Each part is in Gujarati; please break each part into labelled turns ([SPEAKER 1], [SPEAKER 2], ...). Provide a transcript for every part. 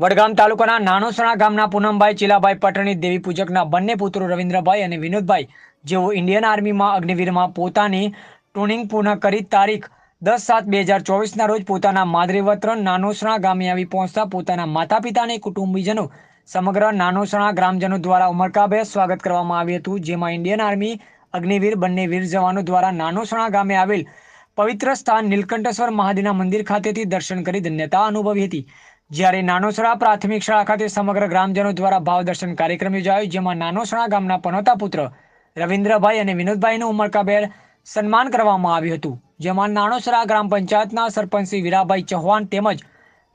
[SPEAKER 1] વડગામ તાલુકાના નાનોસણા ગામના પૂનમભાઈ, ચીલાભાઈ પટણી, દેવી પૂજકના બંને પુત્રો રવિન્દ્રભાઈ અને વિનોદભાઈ, જેઓ ઇન્ડિયન આર્મીમાં અગ્નિવીરમાં પોતાની ટૂનિંગ પૂર્ણ કરી તારીખ દસ સાત બે હજાર ચોવીસના રોજ પોતાના માદરીવત્રણ નાનોસણા ગામે આવી પહોંચતા પોતાના માતા અને કુટુંબીજનો સમગ્ર નાનોસણા ગ્રામજનો દ્વારા ઉમરકાભેર સ્વાગત કરવામાં આવ્યું હતું, જેમાં ઇન્ડિયન આર્મી અગ્નિવીર બંને વીર જવાનો દ્વારા નાનોસણા ગામે આવેલ પવિત્ર સ્થાન નીલકંઠેશ્વર મહાદેવના મંદિર ખાતેથી દર્શન કરી ધન્યતા અનુભવી હતી. જ્યારે નાનોસણા પ્રાથમિક શાળા ખાતે સમગ્ર ગ્રામજનો દ્વારા ભાવદર્શન કાર્યક્રમ યોજાયો, જેમાં નાનોસણા ગામના પનોતા પુત્ર રવિન્દ્રભાઈ અને વિનોદભાઈનું ઉમળકાભેર સન્માન કરવામાં આવ્યું હતું, જેમાં નાનોસરા ગ્રામ પંચાયતના સરપંચ શ્રી વીરાભાઈ ચૌહાણ તેમજ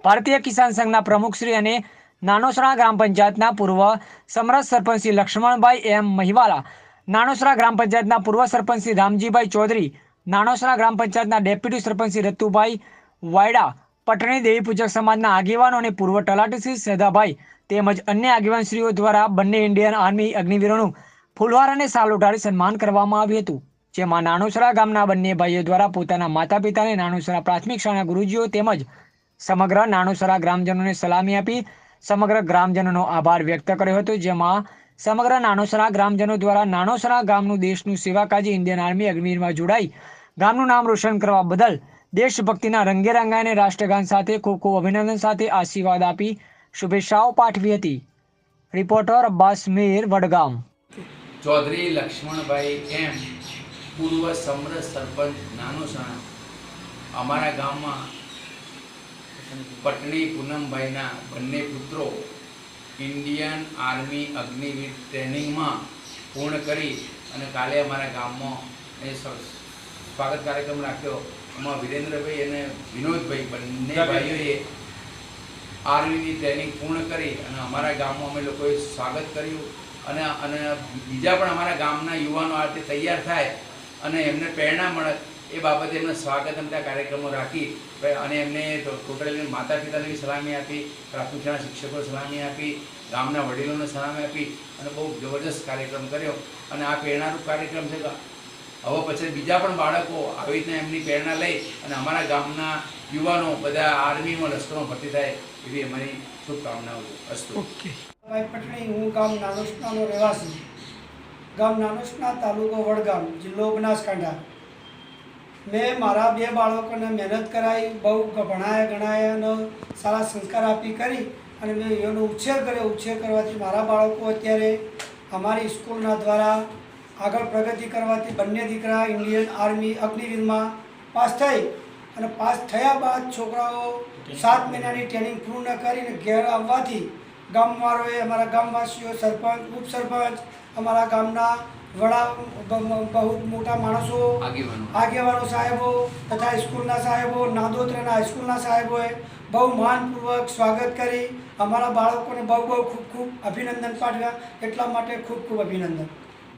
[SPEAKER 1] ભારતીય કિસાન સંઘના પ્રમુખશ્રી અને નાનોસરા ગ્રામ પંચાયતના પૂર્વ સમરસ સરપંચ લક્ષ્મણભાઈ એમ મહિવાલા, નાનોસરા ગ્રામ પંચાયતના પૂર્વ સરપંચ રામજીભાઈ ચૌધરી, નાનોસરા ગ્રામ પંચાયતના ડેપ્યુટી સરપંચ શ્રી રતુભાઈ વાયડા પટણી દેવી પૂજક સમાજના આગેવાનો અને પૂર્વ તલાટીશ્રી સેદાભાઈ તેમજ અન્ય આગેવાનશ્રીઓ દ્વારા બંને ઇન્ડિયન આર્મી અગ્નિવીરોનું ફુલવાર અને સાલ ઉઠાડી સન્માન કરવામાં આવ્યું હતું. જેમાં નાનોસરા ગામના બંને ભાઈઓ દ્વારા પોતાના માતા પિતાને નાનોસરા પ્રાથમિક શાળાના ગુરુજીઓ તેમજ સમગ્ર નાનોસરા ગ્રામજનોને સલામી આપી સમગ્ર ગ્રામજનોનો આભાર વ્યક્ત કર્યો હતો. જેમાં સમગ્ર નાનોસરા ગ્રામજનો દ્વારા નાનોસરા ગામનું દેશનું સેવા કાજે ઇન્ડિયન આર્મી અગ્નિવીરમાં જોડાઈ ગામનું નામ રોશન કરવા બદલ દેશભક્તિના રંગેરંગાને રાષ્ટ્રગાન સાથે ખૂબ ખૂબ અભિનંદન સાથે આશીર્વાદ આપી શુભેચ્છાઓ પાઠવી હતી. રિપોર્ટર અબ્બાસ મીર વડગામ.
[SPEAKER 2] ચૌધરી લક્ષ્મણભાઈ એમ પૂર્વ સમરસ સરપંચ નાનોસણા અમારા ગામમાં પટણી પૂનમભાઈના બંને પુત્રો ઇન્ડિયન આર્મી અગ્નિવીર ટ્રેનિંગમાં પૂર્ણ કરી અને કાલે અમારા ગામમાં એ સ્વાગત કાર્યક્રમ રાખ્યો. એમાં વિરેન્દ્રભાઈ અને વિનોદભાઈ બંને ભાઈઓએ આર્મીની ટ્રેનિંગ પૂર્ણ કરી અને અમારા ગામમાં અમે લોકોએ સ્વાગત કર્યું. અને અને બીજા પણ અમારા ગામના યુવાનો આ રીતે તૈયાર થાય અને એમને પ્રેરણા મળે એ બાબતે એમને સ્વાગત એમ ત્યાં કાર્યક્રમો રાખી અને એમને ટોટલી માતા પિતાને બી સલામી આપી પ્રાથમિક શાળા શિક્ષકો સલામી આપી ગામના વડીલોને સલામી આપી અને બહુ જબરદસ્ત કાર્યક્રમ કર્યો. અને આ પ્રેરણારૂપ કાર્યક્રમ છે હવે પછી બીજા પણ બાળકો આવી રીતના એમની પ્રેરણા લઈ અને અમારા ગામના યુવાનો બધા આર્મીમાં લશ્કરમાં ભરતી થાય એવી અમારી શુભકામનાઓ અસ્તુ.
[SPEAKER 3] ભાઈ પટણી હું ગામ નાનોસણાનો રહેવાસી ગામ નાનોસણા તાલુકો વડગામ જિલ્લો બનાસકાંઠા. મેં મારા બે બાળકોને મહેનત કરાવી બહુ ભણાયા ગણાયા અને સારા સંસ્કાર આપી કરી અને મેં એનો ઉછેર કર્યો. ઉછેર કરવાથી મારા બાળકો અત્યારે અમારી સ્કૂલના દ્વારા આગળ પ્રગતિ કરવાથી બંને દીકરા ઇન્ડિયન આર્મી અગ્નિવીરમાં પાસ થઈ અને પાસ થયા બાદ છોકરાઓ સાત મહિનાની ટ્રેનિંગ પૂર્ણ કરીને ઘેર આવવાથી ગામવાળાઓએ અમારા ગામવાસીઓ સરપંચ ઉપસરપંચ અમારા ગામના વડા બહુ મોટા માણસો
[SPEAKER 2] આગેવાનો.
[SPEAKER 3] આગેવાનો સાહેબો તથા સ્કૂલના સાહેબો નાદોત્રના હાઈસ્કૂલના સાહેબોએ બહુ માનપૂર્વક સ્વાગત કરી. અમારા બાળકોને બહુ બહુ ખૂબ ખૂબ અભિનંદન પાઠવ્યા. એટલા માટે ખૂબ ખૂબ અભિનંદન.